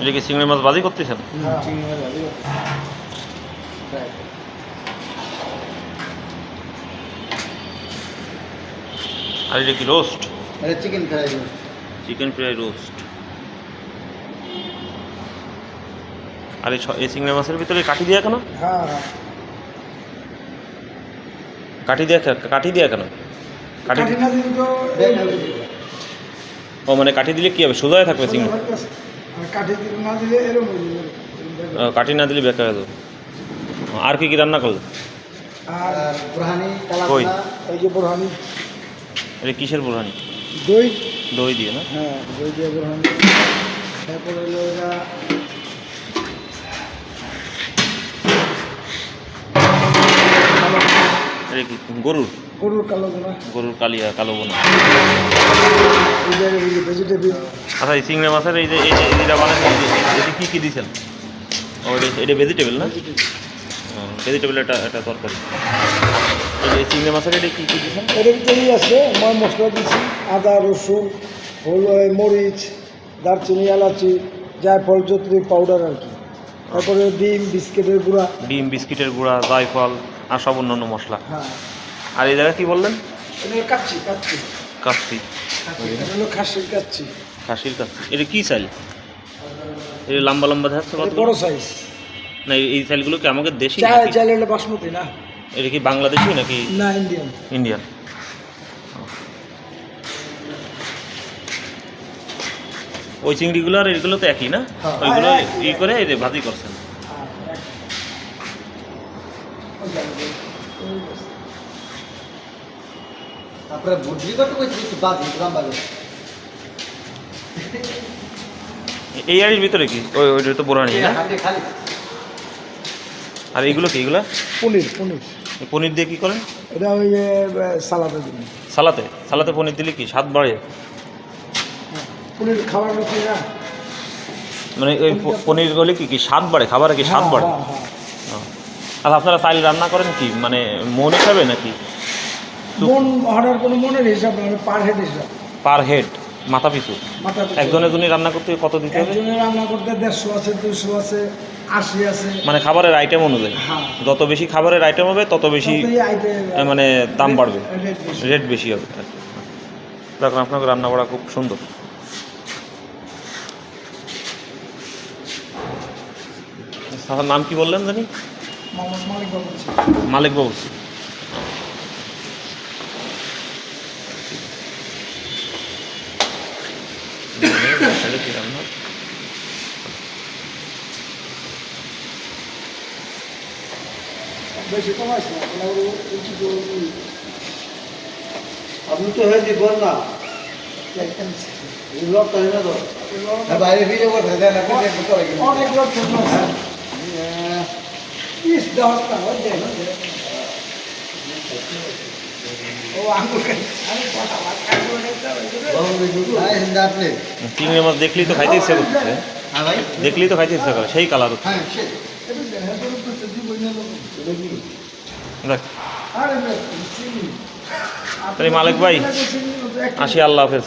এটা কি চিংড়ি মাছ বাজি করতেছেন? আর এটা কি roast chicken fry chicken fry roast আর এই চিংড়ি মাছের ভিতরে কাঠি দেওয়া কেন? হ্যাঁ হ্যাঁ। কাঠি দেওয়া কাঠি দেওয়া কেন? কাঠি ও মানে কাঠি দিলে কি হবে? সোজা থাকবে চিংড়ি? কাঠি না দিলে এরকম যাবে। ও, কাঠি না দিলে বেকার ও, আর কি কি রান্না করল? আর বুরহানি কই? এই যে বুরহানি। এটা কিসের বোরহানি? দই। দই দিয়ে না? হ্যাঁ দই দিয়ে বুরহানি। তারপরে হলো এটা গরুর? গরুর কালো গরুর কালিয়া কালো বোনা। আচ্ছা এই চিংড়ি মাছের এই যে যেটা বানান এটা কী কী দিয়েছেন? ও এটা এটা ভেজিটেবল না? ভেজিটেবল এটা এটা তরকারি। এই চিংড়ি মাছের এটা কী কী দিয়েছেন? এর ভিতরেই আছে? মই মশলা দিচ্ছি আদা রসুন হলুদ মরিচ দারচিনি এলাচি জায়ফল চত্রি পাউডার আর কি। তারপরে ডিম বিস্কিটের গুঁড়া। ডিম বিস্কিটের গুঁড়া জায়ফল আর সব অন্যান্য মশলা। হ্যাঁ। আর এই জায়গায় কী বললেন? এটা কাচ্ছি কাচ্ছি কাচ্ছি। এটা খাসির কাচ্ছি খাসির কাস্তি এটা কী এটা লম্বা লম্বা এটা কতগুলো? বড় সাইজ না এই- এই কি আমাদের দেশি চাল হলো বাসমতি না। এটা কি বাংলাদেশি নাকি? না ইন্ডিয়ান ইন্ডিয়ান ওই চিংড়িগুলো আর এগুলো তো একই না? হ্যাঁ। ওইগুলো হ্যাঁ, ই করে এই যে ভাজি করছেন। তারপরে ভুজি করতে কইছি একটু বাজি গ্রাম বাজি এই আড়ির ভিতরে কি? ওই ওই তো বোরানি না? খালি খালি। আর এইগুলো কি এগুলো? পনির পনির। পনির দিয়ে কি করেন? এটা ওই যে সালাদের জন্য। সালাতে? সালাতে পনির দিলে কি? স্বাদ বাড়ে? পনির খাবার রুচি না। মানে ওই পনির গলে কি কি স্বাদ বাড়ে? খাবারে কি স্বাদ হ্যাঁ, বাড়ে? হ্যাঁ, হ্যাঁ। আর আপনারা চাইল রান্না করেন কি? মানে মন খাবে নাকি? মন অর্ডার কোনো মনের হিসাব না পার হেড হিসাব। পার হেড মাথা পিছু। একজনের জন্য রান্না করতে কত দিতে হবে? একজনের রান্না করতে দেড়শো আছে দুশো আছে আশি আছে। মানে খাবারের আইটেম অনুযায়ী। হ্যাঁ। যত বেশি খাবারের আইটেম হবে তত বেশি মানে দাম বাড়বে। রেট বেশি। হবে। দেখুন আপনাকে রান্না করা খুব সুন্দর। নাম কি বললেন জানি? মালিক বাবু। মালিক বাবু। বেশি কমাইছে না। আপনি তো হয়ে দিবেন না। ব্লগ করে না তো হ্যাঁ বাইরে ভিডিও করে দেন অনেক লোক ছোট আছে ইস দেওয়ার চিংড়ি মাছ দেখলেই তো খাইতে ইচ্ছা করছে। হ্যাঁ দেখলেই তো খাইতে ইচ্ছা করে সেই কালার হ্যাঁ মালিক ভাই, আসি আল্লাহ হাফেজ।